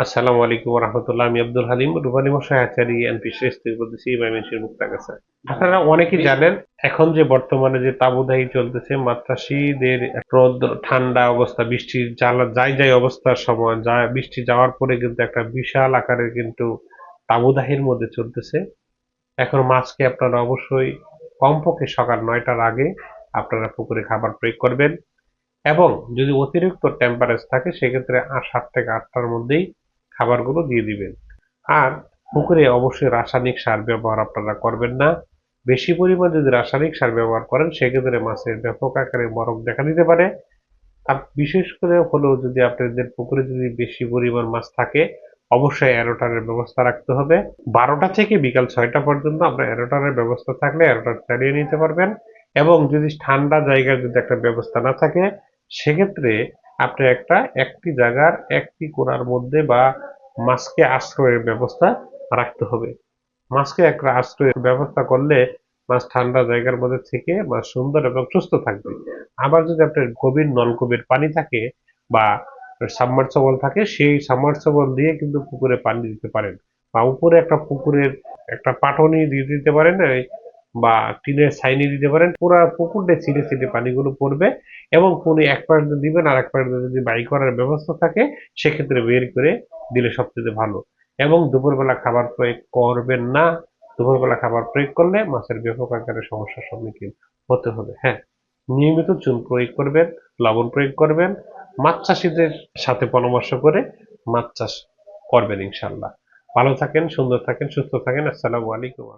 আসসালামু আলাইকুম রহমতুল্লাহ। আমি আব্দুল হালিম রুবানি মশাই, আচারি থেকে বলতেছি আপনারা অনেকেই জানেন, এখন যে বর্তমানে যে তাবুদাহি চলতেছে মাত্রাসীদের রোদ, ঠান্ডা অবস্থা, বৃষ্টি জ্বালা, যাই যাই অবস্থার সময়, যা বৃষ্টি যাওয়ার পরে কিন্তু একটা বিশাল আকারের কিন্তু তাবুদাহির মধ্যে চলতেছে। এখন মাছকে আপনারা অবশ্যই কমপক্ষে সকাল নয়টার আগে আপনারা পুকুরে খাবার প্রয়োগ করবেন। এবং যদি অতিরিক্ত টেম্পারেচার থাকে, সেক্ষেত্রে সাত থেকে আটটার মধ্যেই খাবারগুলো দিয়ে দিবেন। আর পুকুরে অবশ্যই রাসায়নিক সার ব্যবহার আপনারা করবেন না। বেশি পরিমাণ যদি রাসায়নিক সার ব্যবহার করেন, সেক্ষেত্রে মাছের ব্যাপক আকারে মরক দেখা দিতে পারে। আর বিশেষ করে হলেও যদি আপনাদের পুকুরে যদি বেশি পরিমাণ মাছ থাকে, অবশ্যই অ্যারোটারের ব্যবস্থা রাখতে হবে। বারোটা থেকে বিকাল ছয়টা পর্যন্ত আপনার অ্যারোটারের ব্যবস্থা থাকলে অ্যারোটার চালিয়ে নিতে পারবেন। এবং যদি ঠান্ডা জায়গার যদি একটা ব্যবস্থা না থাকে, সেক্ষেত্রে আপনি একটা, একটি জায়গার একটি কোণার মধ্যে বা মাছকে আশ্রয়ের ব্যবস্থা রাখতে হবে। মাছকে একটা আশ্রয়ের ব্যবস্থা করলে মাছ ঠান্ডা জায়গার মধ্যে থেকে মাছ সুন্দর এবং সুস্থ থাকবে। আবার যদি আপনার গভীর নলকূপের পানি থাকে বা সাবমার্সেবল থাকে, সেই সাবমার্সেবল দিয়ে কিন্তু পুকুরে পানি দিতে পারেন বা উপরে একটা পুকুরের একটা পাটনি দিয়ে দিতে পারেন বা টিনের সাইনি দিতে পারেন। পুরো পুকুরটা ছিটে ছিটে পানিগুলো পড়বে এবং কোনো এক প্রান্তে দিবেন আর এক প্রান্তে যদি বাই করার ব্যবস্থা থাকে, সেক্ষেত্রে বের করে দিলে সবচেয়ে ভালো। এবং দুপুরবেলা খাবার প্রয়োগ করবেন না। দুপুরবেলা খাবার প্রয়োগ করলে মাছের ব্যাপক আকারে সমস্যার সম্মুখীন হতে হবে। হ্যাঁ নিয়মিত চুন প্রয়োগ করবেন, লবণ প্রয়োগ করবেন, মাছ চাষিদের সাথে পরামর্শ করে মাছ চাষ করবেন ইনশাল্লাহ ভালো থাকেন, সুন্দর থাকেন, সুস্থ থাকেন। আসসালামু আলাইকুম।